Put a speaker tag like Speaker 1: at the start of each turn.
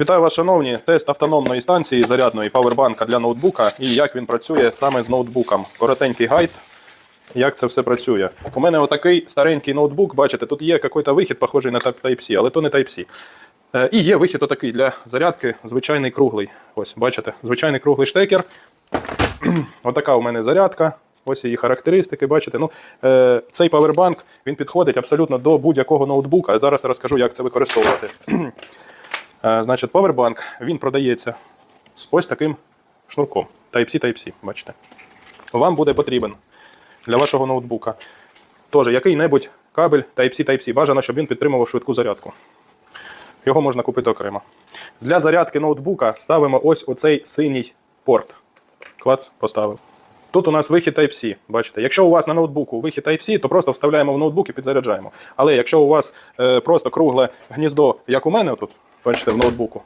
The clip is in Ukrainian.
Speaker 1: Вітаю вас, шановні. Тест автономної станції зарядної павербанка для ноутбука і як він працює саме з ноутбуком. Коротенький гайд, як це все працює. У мене отакий старенький ноутбук, бачите, тут є якийсь вихід, похожий на Type-C, але то не Type-C. Е, І є вихід отакий для зарядки, звичайний круглий. Ось, бачите, звичайний круглий штекер. Отака у мене зарядка. Ось її характеристики, бачите. Ну, е, цей павербанк він підходить абсолютно до будь-якого ноутбука. Зараз розкажу, як це використовувати. Е, Значить, Powerbank він продається з ось таким шнурком. Type-C, Type-C, бачите. Вам буде потрібен для вашого ноутбука теж який-небудь кабель Type-C, Type-C. Бажано, щоб він підтримував швидку зарядку. Його можна купити окремо. Для зарядки ноутбука ставимо ось оцей синій порт. Клац, поставив. Тут у нас вихід Type-C. Бачите, якщо у вас на ноутбуку вихід Type-C, то просто вставляємо в ноутбук і підзаряджаємо. Але якщо у вас е, просто кругле гніздо, як у мене тут, бачите, в ноутбуку,